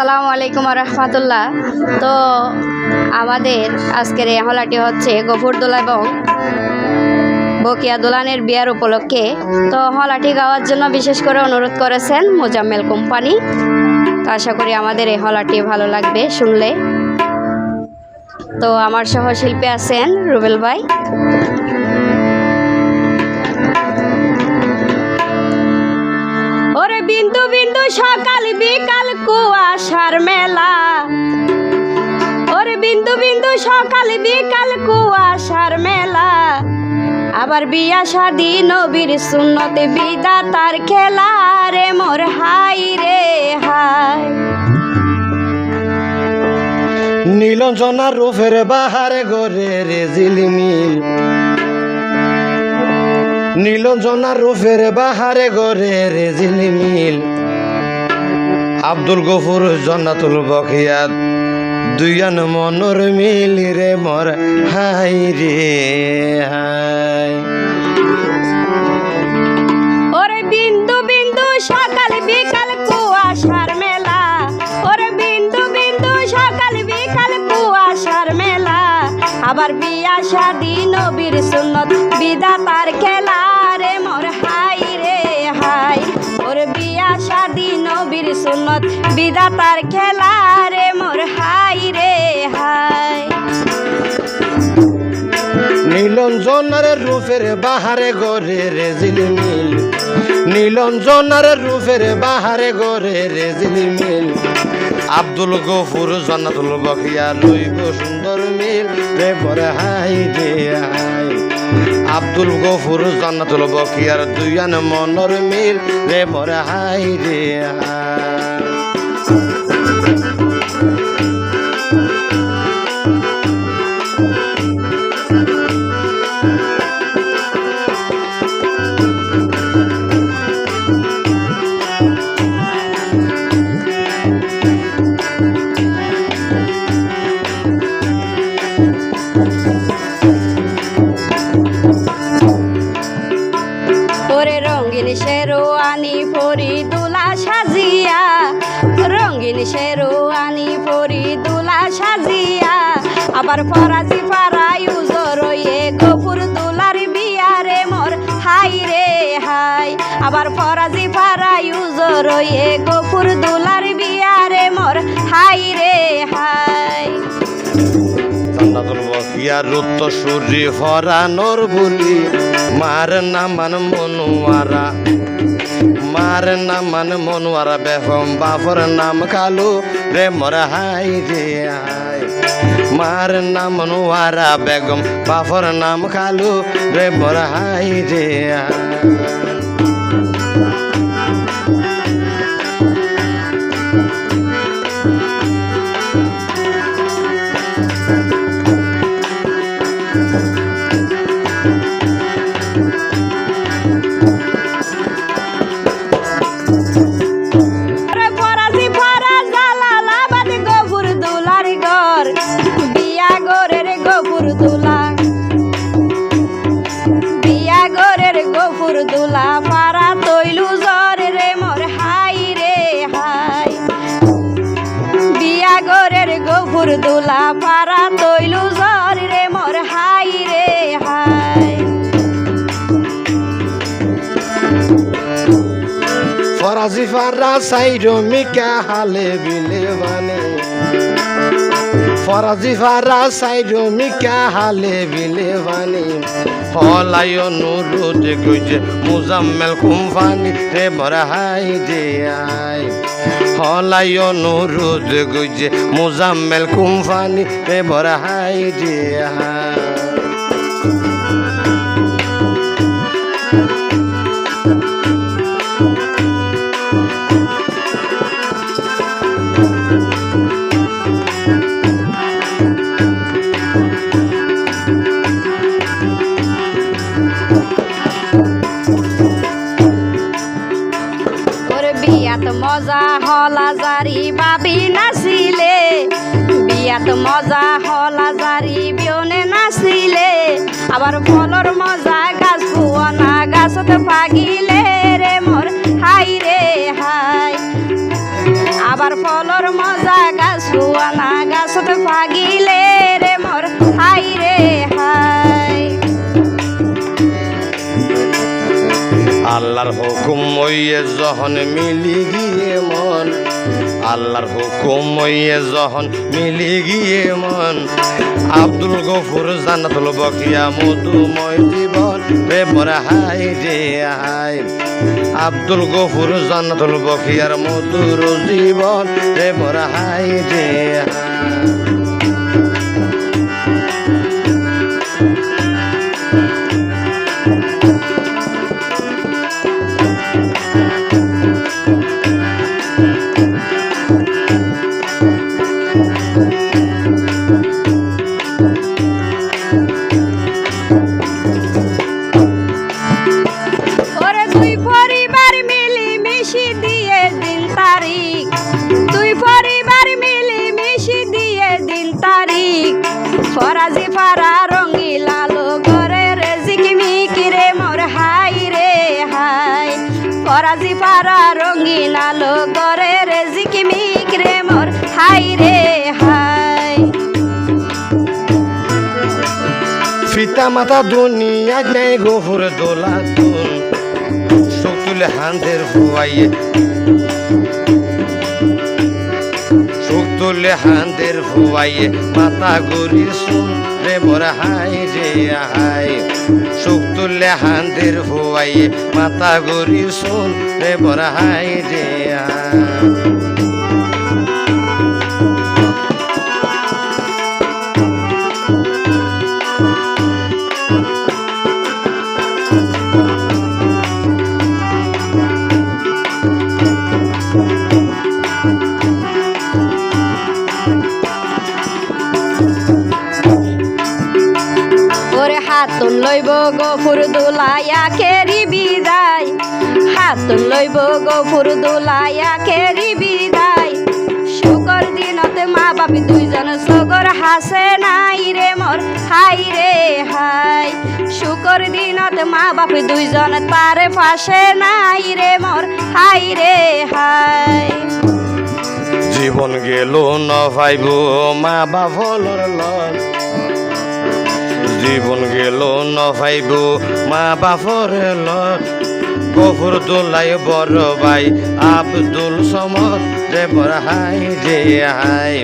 আসসালামু আলাইকুম রহমতুল্লাহ তো আমাদের আজকের এই হলাটি হচ্ছে গফুরদোলা এবং বকিয়া দোলানের বিয়ার উপলক্ষে। তো হলাটি গাওয়ার জন্য বিশেষ করে অনুরোধ করেছেন মোজাম্মেল কোম্পানি। তো আশা করি আমাদের এই হলাটি ভালো লাগবে শুনলে। তো আমার সহশিল্পী আছেন রুবেল ভাই। বিন্দু বিন্দু সকাল বিকাল কুয়াশার মেলা। ওরে বিন্দু বিন্দু সকাল বিকাল কুয়াশার মেলা। আবার বিয়া শাদি, নবীর সুন্নতে বিদা তার খেলা। রে মোর হাই রে হাই। নীলঞ্জনা রূপের বাহারে গরে রে জিলিমিল নীলঞ্জনা রূপের বাহারে গরে রে জিলিমিল আব্দুল গফুর, জন্নাতুল বখিয়াত দুইয়ান মনর মিল রে মর, হাই রে, হাই। বিন্দু বিন্দু মেলা। বিন্দু বিন্দু মেলা। আবার বিয়া শাদি নবীর সুন্নত বিদাতার খেলা রে মোর হাই রে হাই। ওরে বিয়া শাদি নবীর সুন্নত বিদাতার খেলা রে মোর হাই রে হাই। নীলঞ্জনার রূপের বাহারে গরে রে জিলিমিল নীলঞ্জনার রূপের বাহারে গরে রে জিলিমিল আব্দুল গফুর জনাতুল বকিয়া লইব সুন্দর মিল রে বরে হাই রে হাই। আব্দুল গফুর জনাতুল বকিয়ার দুইয়ান মনর মিল রে বরে হাই রে হাই। আবার ফরাজি পাড়াই উজরয়ে গফুর দুলার বিয়ারে মোর। হাই রে, হাই। আবার ফরাজি পাড়াই উজরয়ে গফুর দুলার বিয়ারে মোর। হাই রে, হাই। বকিয়া রুত্ত সূর্যি ফরানোর বলি মার নামান মনুয়ারা। মার নাম নামান মনুয়ারা বেহম বাপর নাম কালু রে মর হাই রে আয় মার নাম মনোয়ারা বেগম বাপর নাম কালু রে মর হাই রে হাই গরের গফুর দুলা পারা তৈলু জর রে, মর হাই রে, হাই। ফরাজি ফারা সাইরো মিকা হালে বিলে বানে ফরাজি ফারা সাইরো মিকা হালে বিলে ভানি হলায় নুরুদ গইজে মুজাম্মেল কুমফানি রে বড় হাই দে আই। হলায় নুরুদ গইজে মুজাম্মেল কুমফানি রে বড় হাই দে হাই পাগিলে রে মোর হাই রে হাই আবার আমার ফলর মজা গাছু আনা গাছত ফাগিলে রে মোর। হাই রে, হাই। আল্লাহর হুকুম ওই যখন মিলি গিয়ে মন আল্লাহর হুকুম মইয়ে যখন মিলি গিয়ে মন, আব্দুল গফুর জান্নাতুল বকিয়া মধুময় জীবন। রে মরে হাই রে হাই আব্দুল গফুর জান্নাতুল বকিয়ার মধুর জীবন। রে মরে হাই রে হাই হাই রে হাই। পিতা মাতা দুনিয়া নেই গফুর দোলা তুল গরি শুন রে মোর হাই রে হাই। শকুল হান্দের ফুয়াইয়ে মাতা গরি শুন রে মোর হাই রে হাই। গফুর দোলাইয়া কেরি বিদায়। হাত লইব গফুর দোলাইয়া কেরি বিদায়। শুকর দিনতে মা বাপি দুইজন সগর হাসে নাই রে মোর, হাই রে হাই। শুকর দিনতে মা বাপি দুইজন তারে পাশে নাই রে মোর, হাই রে হাই। জীবন গেল ন ভাইব, মা বাভলর লগ জীবন গেল ন ভাইব, মা বাপর লগ গফুর দোলাই বড় ভাই, আব্দুল সমর রে বড় হাই রে হাই।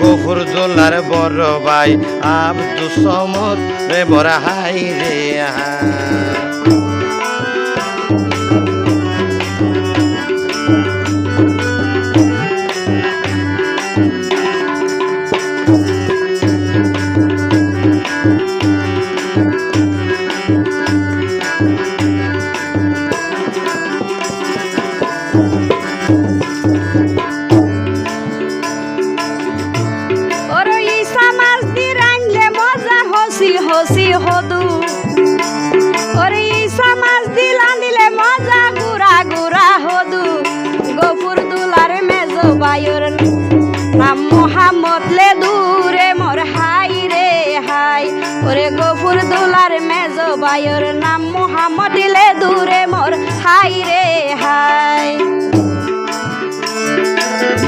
গফুর দোলার বড় ভাই, আব্দুল সমর রে বড় হাই রে হাই।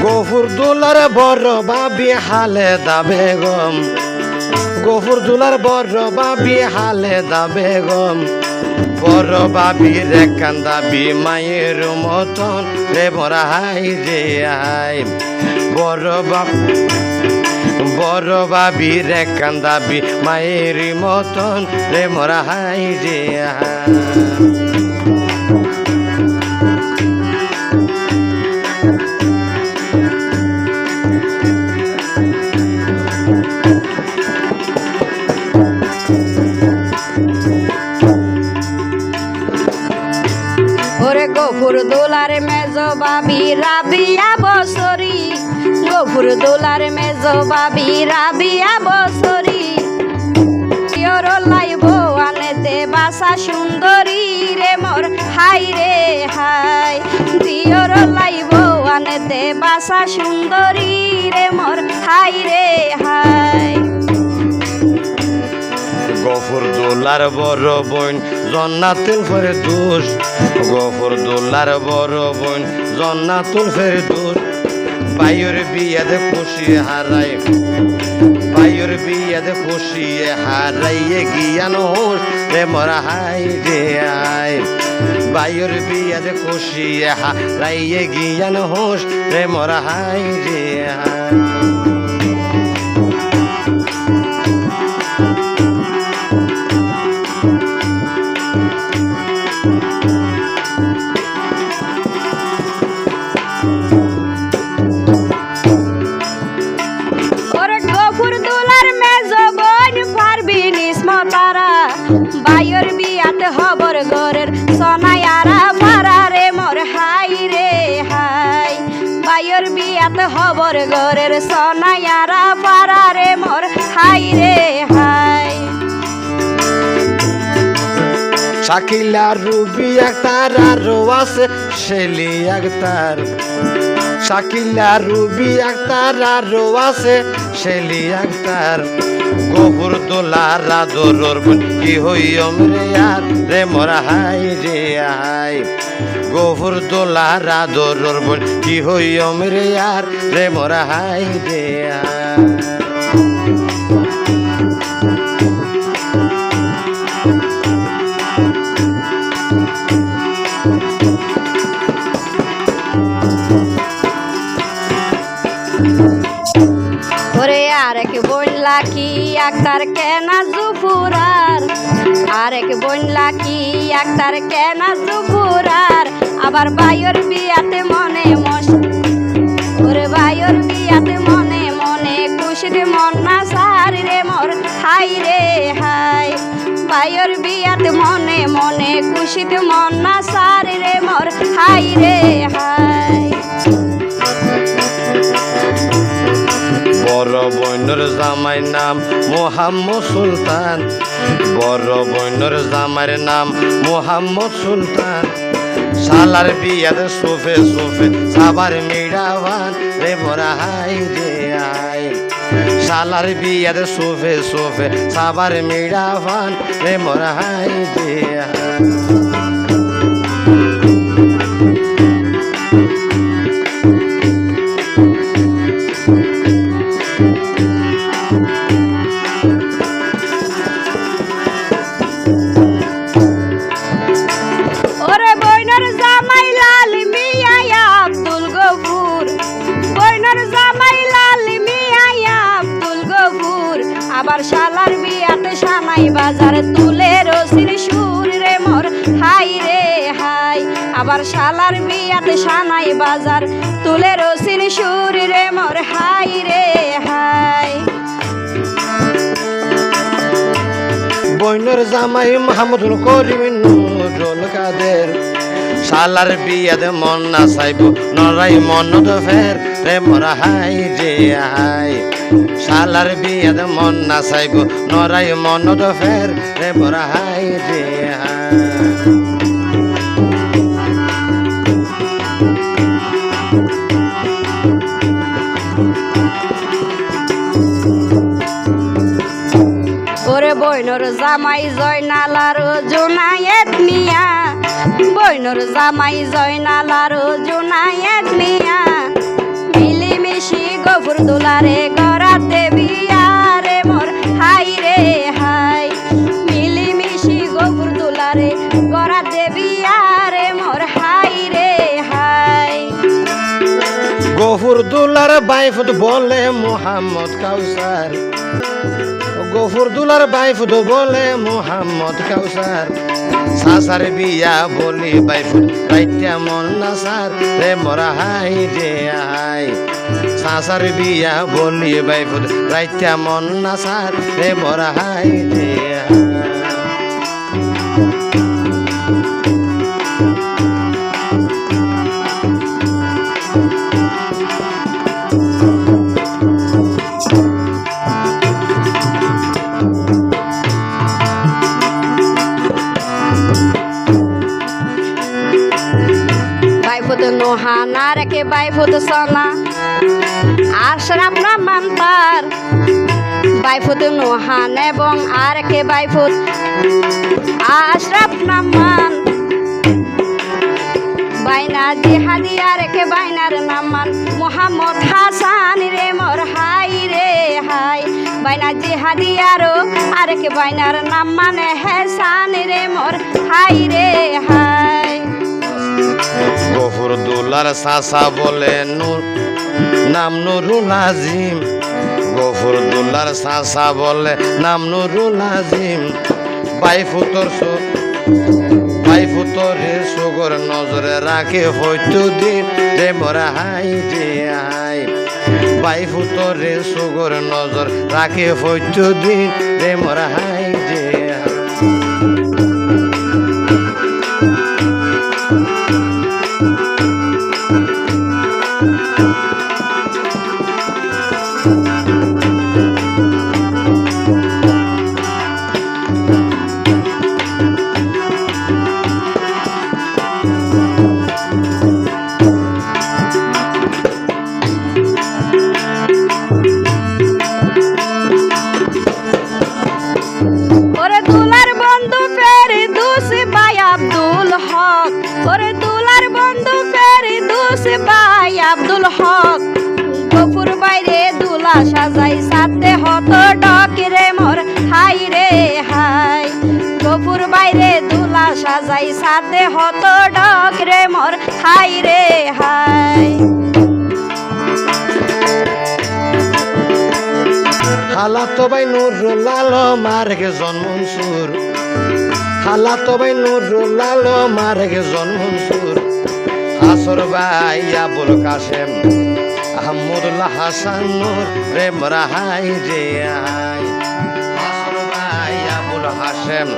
গফুর দুলার বড় বাবি হালে দা বেগম গফুর দুলার বড় বাবি হালে দা বেগম বড় বাবি রে কান্দাবি মায়ের মতন। রে মরা হাই রে হাই বড় বাপ বড় বাবি রে কান্দাবি মায়ের মতন। রে মরা হাই রে হাই দোলার মেজ বাবি রাবিয়া বসরি গফুর দোলার মেজ বাবি রাবিয়া বসরি লাইব আনেতে বাসা সুন্দরী রে মোর, হাই রে হাই। দিয়র লাইব আনেতে বাসা সুন্দরী রে মোর, হাই রে হাই। গফুর দোলার বড় বোন জন্নাতুল ফের দোষ গফর দোলার বড় বোন। জন্নাতুল ফের দোষ বাইয়ের বিয়াতে খুশি হারাই বাইয়ের বিয়াতে খুশি হারাইয়ে গিয়ান হোস, রে মরা হাই রে আয়। বাইয়ের বিয়াতে খুশি হারাইয়ে গিয়ান হোস, রে মরা হাই রে আয়। বাইয়ের বিয়াতে হবর গরের সনায়ারা পারা রে মোর হাই রে হাই। বাইয়ের বিয়াতে হবর গরের সনায়ারা পারা রে মোর হাই রে হাই। শাকিলা রুবি একতার আরও আছে, শেলি একতার শাকিলা রুবি একতার আরও শেলি একতার গোপুর দোলা রাদর কি হইয়ম রে রে মোরা হাই রে আই। গোপুর দোলা রাদর কি হইয়ম রে আর? রে মোরা হাই রে হাই বইলা কি একটার কেনা জুফুরার আরেক বইলা কি একটার কেনা জুফুরার আবার বাইয়ের বিয়াতে মনে মশ ওরে বাইয়ের বিয়াতে মনে মনে খুশিতে মন না সারি রে মোর। হাই রে হাই বাইয়ের বিয়াতে মনে মনে খুশিতে মন না সারি রে মোর। হাই রে হাই। বড় বৈনর জামাই নাম মোহাম্মদ সুলতান। বড় বৈনর জামাইয়ের নাম মোহাম্মদ সুলতান। সালার বিয়াদ সোফে সোফে সাবার মিড়াওয়ান রে মোরা হাই রে আই। সালার বিয়াদ সোফে সোফে সাবার মিড়াওয়ান রে মোরা হাই রে আই। জামাই মাহমুদুল করিম নুরুল কাদের। শালার বিয়াদ মন না চাইব নরাই মন তো ফের রে মরা হাই রে হাই শালার বিয়াদ মন না চাইব নরাই মন তো ফের রে মরা হাই রে হাই বইনর জামাই জয়নালার জোনায়েত মিয়া। বইনর জামাই জয়নালার জোনায়েত মিয়া। মিলিমিশি গফুর দুলারে গড়াতে বিয়ারে মোর হাই রে হাই। মিলিমিশি গফুর দুলারে গড়াতে বিয়ারে মোর হাই রে হাই। গফুর দুলার বাইফুত বলে মোহাম্মদ কাউসার। গফুর দুলার দো বলে, মোহাম্মদ কাউসার, সাসার বিয়া বলি বাইফুত রাইত্যা মন না সার, রে মরা হাই রে আই। সাসার বিয়া বলি বাইফুত রাইত্যা মন না সার, রে মরা হাই রে রেখে বাইফুত সনা আশরাফ রহমান তার বাইফুত নোহান এবং আর কে বাইফুত? আশরাফ নামান বাইনা জিহাদি আর কে বাইনার নামান? মোহাম্মদ হাসান রে, মোর হাই রে, হাই। বাইনা জিহাদি আরও আর কে বাইনার নাম মানে হেসান রে, মোর হাই রে, হাই। গফুর দুলার সাসা বলে নূর, নাম নুরুল আজিম। গফুর দুলার সাসা বলে নাম নুরুল আজিম। বাইফুতর সো বাইফুতরে সুগর নজরে রাখে হয়তো দিন। রে মরা হাই রে হাই বাইফুতরে সুগর নজর রাখে হয়তো দিন। রে মরা হাই রে দুলা সাজাই সাথে হত ডকিরে মোর। হাই রে, হাই। গফুর বাইরে দুলা সাজাই সাথে হত ডকরে মোর। হাই রে, হাই। হালাত বাই নুরুল আলম আরেক জন্মনসুর হালাত বাই নুরুল আলম আরেক জন্মনসুর হাসর ভাই আবুল কাশেম। আহমদুল্লাহ হাসান নূর রে মরাহাই রে আই হাসর ভাই আবুল হাসেম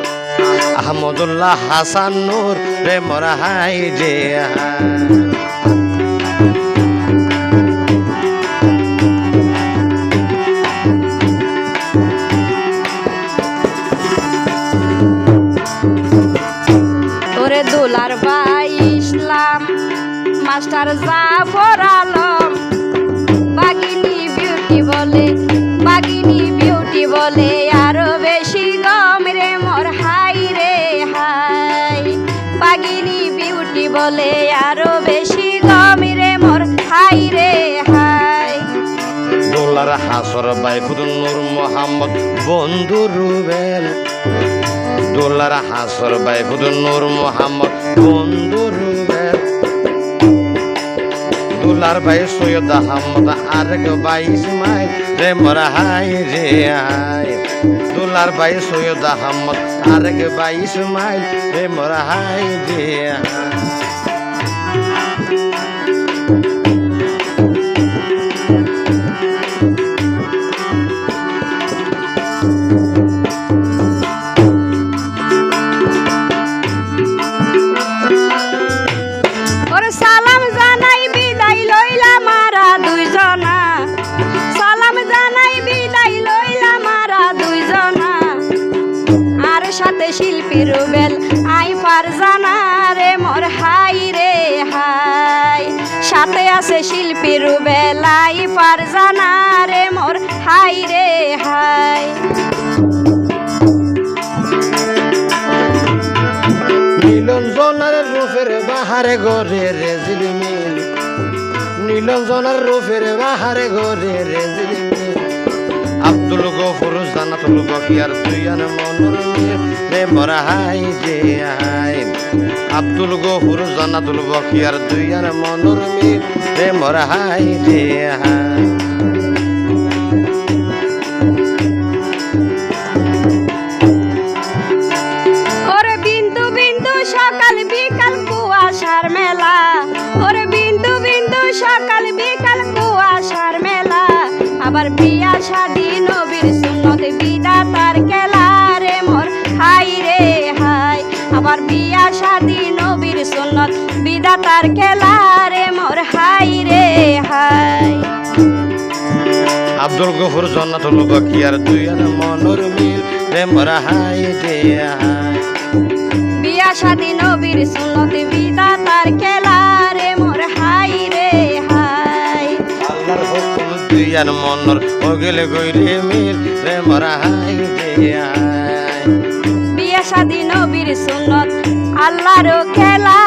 আহমদুল্লাহ হাসান নূর রে মরাহাই রে আই হাসর বাইফুদ নূর মোহাম্মদ, বন্ধু রুবেল। দোলার হাসর বাইফুদ নূর মোহাম্মদ, বন্ধু রুবেল। দুলার ভাই সৈয়দ আহমদ, আরেক ভাই ইসমাইল। রে মরা হাই রে হাই দুলার ভাই সৈয়দ আহমদ, আরেক ভাই ইসমাইল। রে মরা হাই রে হাই আর সাথে শিল্পী রুবেল আই পার জানা রে, মোর হাই রে, হাই। সাথে আছে শিল্পী রুবেল আই পার জানা রে, মোর হাই রে, হাই। নীলঞ্জনার রূপের বাহারে গরে রে ঝিলমিল। নীলঞ্জনার রূপের বাহারে গরে রে ঝিলমিল। আব্দুল গফুর জানাতুল বকিয়ার দুইয়ান মনুর রে মরা হাই রে হাই। আব্দুল গফুর জানাতুল বকিয়ার দুইয়ান মনুর রে মরা হাই রে হাই। বিন্দু বিন্দু, সকাল বিকাল কুয়াশার মেলা। আবার বিয়া শাদি হাই বিয়া শাদি নবীর সুন্নত। বিদাতার খেলা রে মোর হাই রে হাই। আব্দুল গফুর জান্নাতুল বকিয়ার দুইয়ান মনুর মিল রে মরা হাই রে হাই। বিয়া শাদি নবীর সুন্নত বিদাতার খেলা রে মোর হাই রে হাই। আল্লাহর হুকুম তুই আর মনর ওগেল গইরে মিল রে মরা হাই দে আয় বিয়ে সুন্নত আল্লাহর খেলা।